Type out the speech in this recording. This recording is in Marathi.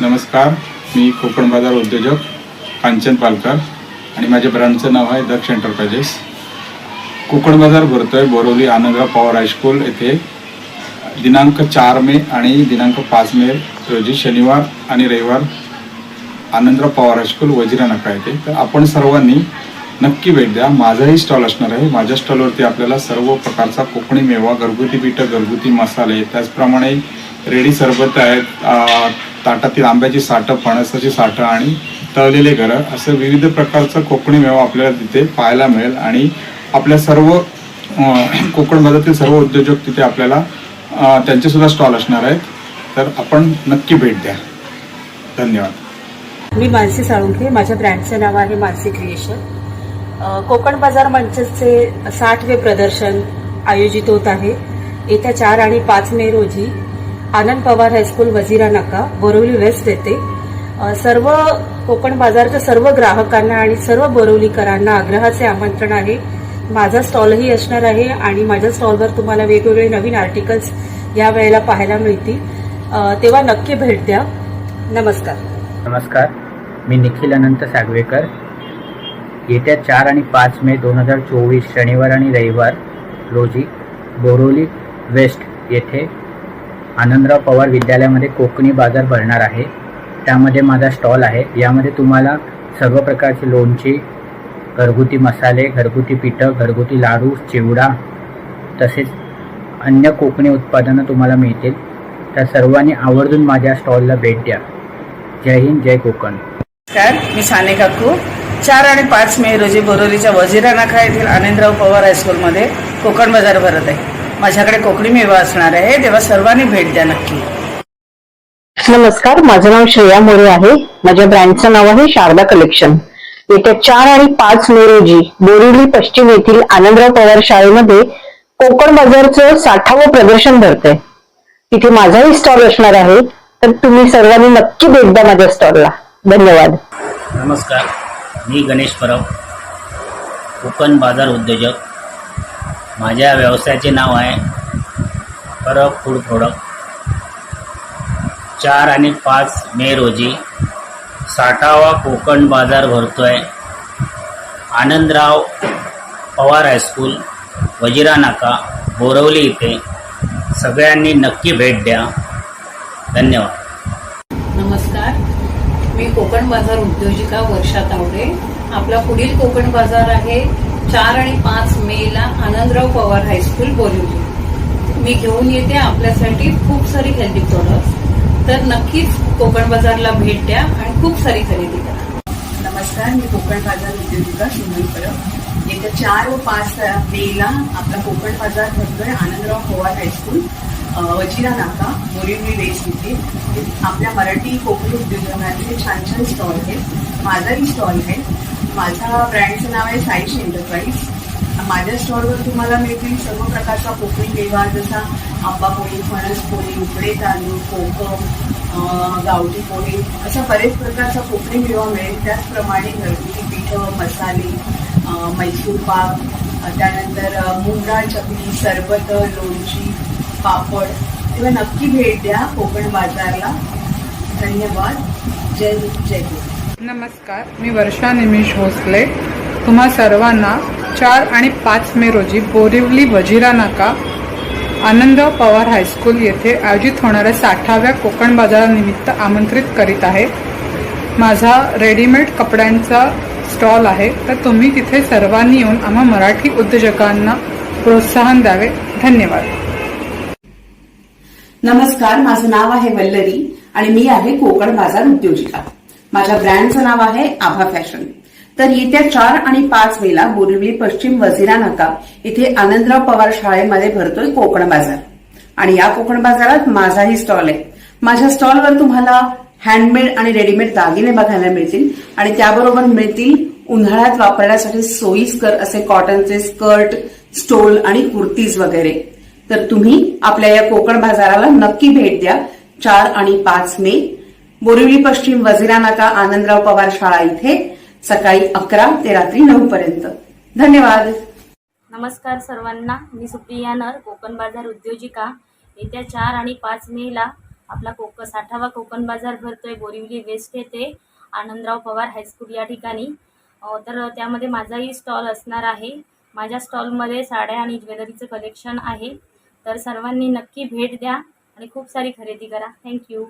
नमस्कार मी कोकण बाजार उद्योजक कांचन पालकर आणि माझ्या ब्रँडचं नाव आहे दक्ष एंटरप्राइजेस. कोकण बाजार भरतो आहे बोरवली आनंदराव पवार हायस्कूल येथे. दिनांक चार मे आणि दिनांक पाच मे रोजी शनिवार आणि रविवार आनंदराव पवार हायस्कूल वजिरा नका तर आपण सर्वांनी नक्की भेट द्या. माझाही स्टॉल असणार आहे. माझ्या स्टॉलवरती आपल्याला सर्व प्रकारचा कोकणी मेवा घरगुती पिठं घरगुती मसाले त्याचप्रमाणे रेडी सरबत आहेत ताटातील आंब्याची साठं फणसाची साठं आणि तळलेले घरं असं विविध प्रकारचं कोकणी मेवा आपल्याला तिथे पाहायला मिळेल. आणि आपल्या सर्व कोकण भागातील सर्व उद्योजक तिथे आपल्याला त्यांचेसुद्धा स्टॉल असणार आहेत. तर आपण नक्की भेट द्या. धन्यवाद. मी मानसी साळुंखे माझ्या ब्रँडचं नाव आहे मानसी क्रिएशन कोकण बाजार मंचचे साठवे प्रदर्शन आयोजित होत आहे. येत्या चार आणि पाच मे रोजी आनंद पवार हायस्कूल वझिरा नाका बोरवली वेस्ट येथे सर्व कोकण बाजारच्या सर्व ग्राहकांना आणि सर्व बोरवलीकरांना आग्रहाचे आमंत्रण आहे. माझा स्टॉलही असणार आहे आणि माझ्या स्टॉलवर तुम्हाला वेगवेगळे नवीन आर्टिकल्स या वेळेला पाहायला मिळतील. तेव्हा नक्की भेट द्या. नमस्कार. नमस्कार. मी निखिल अनंत सागवेकर. येत्या चार आणि पाच मे दोन हजार चोवीस शनिवार आणि रविवार रोजी बोरोली वेस्ट येथे आनंदराव पवार विद्यालयामध्ये कोकणी बाजार भरणार आहे. त्यामध्ये माझा स्टॉल आहे. यामध्ये तुम्हाला सर्व प्रकारचे लोणची घरगुती मसाले घरगुती पिठं घरगुती लाडू चिवडा तसेच अन्य कोकणी उत्पादनं तुम्हाला मिळतील. त्या सर्वांनी आवर्जून माझ्या स्टॉलला भेट द्या. जय हिंद जय कोकण. नमस्कार मी साने काकू. चार आणि पाच मे रोजी बोरोलीच्या वजिरा नाका येथील आनंदराव पवार हायस्कूलमध्ये कोकण बाजार भरत आहे. माझ्याकडे कोकणी मेवा असणार आहे. तेव्हा सर्वांनी भेट द्या नक्की. नमस्कार माझं नाव श्रेया मोरे आहे. माझ्या ब्रँडचं नाव आहे शारदा कलेक्शन. येत्या चार आणि पाच मे रोजी बोरिवली पश्चिम येथील आनंदराव पवार शाळेमध्ये कोकण बाजारचं साठावं प्रदर्शन भरतंय. तिथे माझाही स्टॉल असणार आहे. तर तुम्ही सर्वांनी नक्की भेट द्या माझ्या स्टॉलला. धन्यवाद. नमस्कार मी गणेश परब कोकण बाजार उद्योजक. माझ्या व्यवसायाचे नाव आहे परब फूड प्रोडक्ट चार आणि पाच मे रोजी साठावा कोकण बाजार भरतो आहे आनंदराव पवार हायस्कूल वजिरा नाका बोरवली इथे. सगळ्यांनी नक्की भेट द्या. धन्यवाद. नमस्कार. मी कोकण बाजार उद्योजिका वर्षा तावडे. आपला पुढील कोकण बाजार आहे चार आणि पाच मे ला आनंदराव पवार हायस्कूल बोरिवली मी घेऊन येते आपल्यासाठी खूप सारी हेल्दी प्रोडक्ट्स तर नक्कीच कोकण बाजारला भेट द्या आणि खूप सारी खरेदी करा. नमस्कार मी कोकण बाजार उद्योजिका सुमन परब येत्या चार व पाच मेला आपला कोकण बाजार भरतोय आनंदराव पवार हायस्कूल वजिरा नाका बोरिवली वेस्ट इथे आपल्या मराठी कोकणी उद्योजकांचे छान छान स्टॉल आहेत माझाही स्टॉल आहे माझ्या ब्रँडचं नाव आहे साईश एंटरप्राईज माझ्या स्टॉलवर तुम्हाला मिळतील सर्व प्रकारचा कोकणी मेवा जसा आंबा पोळी फणस पोळी उकडे तांदूळ कोकम गावठी पोळी अशा बरेच प्रकारचा कोकणी मेवा मिळेल. त्याचप्रमाणे घरगुती पिठं मसाले मैसूर पाक त्यानंतर अं, मूग डाळ चकली सरबत लोणची पापड. तेव्हा नक्की भेट द्या कोकण बाजारला. धन्यवाद. जय जय नमस्कार मी वर्षा निमिष भोसले. तुम्हा सर्वांना चार आणि पाच मे रोजी बोरिवली वजिरा नाका आनंदराव पवार हायस्कूल येथे आयोजित होणाऱ्या साठाव्या कोकण बाजारानिमित्त आमंत्रित करीत आहे. माझा रेडीमेड कपड्यांचा स्टॉल आहे तर तुम्ही तिथे सर्वांनी येऊन आम्हा मराठी उद्योजकांना प्रोत्साहन द्यावे. धन्यवाद. नमस्कार माझं नाव आहे वल्लरी आणि मी आहे कोकण बाजार उद्योजिका. माझ्या ब्रँडचं नाव आहे आभा फॅशन. तर येत्या चार आणि पाच मेला बोरिवली पश्चिम वजिरा नाका इथे आनंदराव पवार शाळेमध्ये भरतोय कोकण बाजार. आणि या कोकण बाजारात माझाही स्टॉल आहे. माझ्या स्टॉलवर तुम्हाला हँडमेड आणि रेडीमेड दागिने बघायला मिळतील आणि त्याबरोबर मिळतील उन्हाळ्यात वापरण्यासाठी सोयीस्कर असे कॉटनचे स्कर्ट स्टोल आणि कुर्तीज वगैरे. तर तुम्ही आपल्या या कोकण बाजाराला नक्की भेट द्या चार आणि पाच मे. बोरिवली पश्चिम वजिरा नाका आनंदराव पवार शाळा इथे सकाळी अकरा ते रात्री नऊ पर्यंत. धन्यवाद. नमस्कार सर्वांना. मी सुप्रिया नर कोकण बाजार उद्योजिका. येत्या चार आणि पाच मेला आपला कोक साठावा कोकण बाजार भरतोय बोरिवली वेस्ट येथे. आनंदराव पवार हायस्कूल या ठिकाणी. तर त्यामध्ये माझाही स्टॉल असणार आहे. माझ्या स्टॉलमध्ये साड्या आणि ज्वेलरीचं कलेक्शन आहे. तर सर्वांनी नक्की भेट द्या आणि खूप सारी खरेदी करा. थँक्यू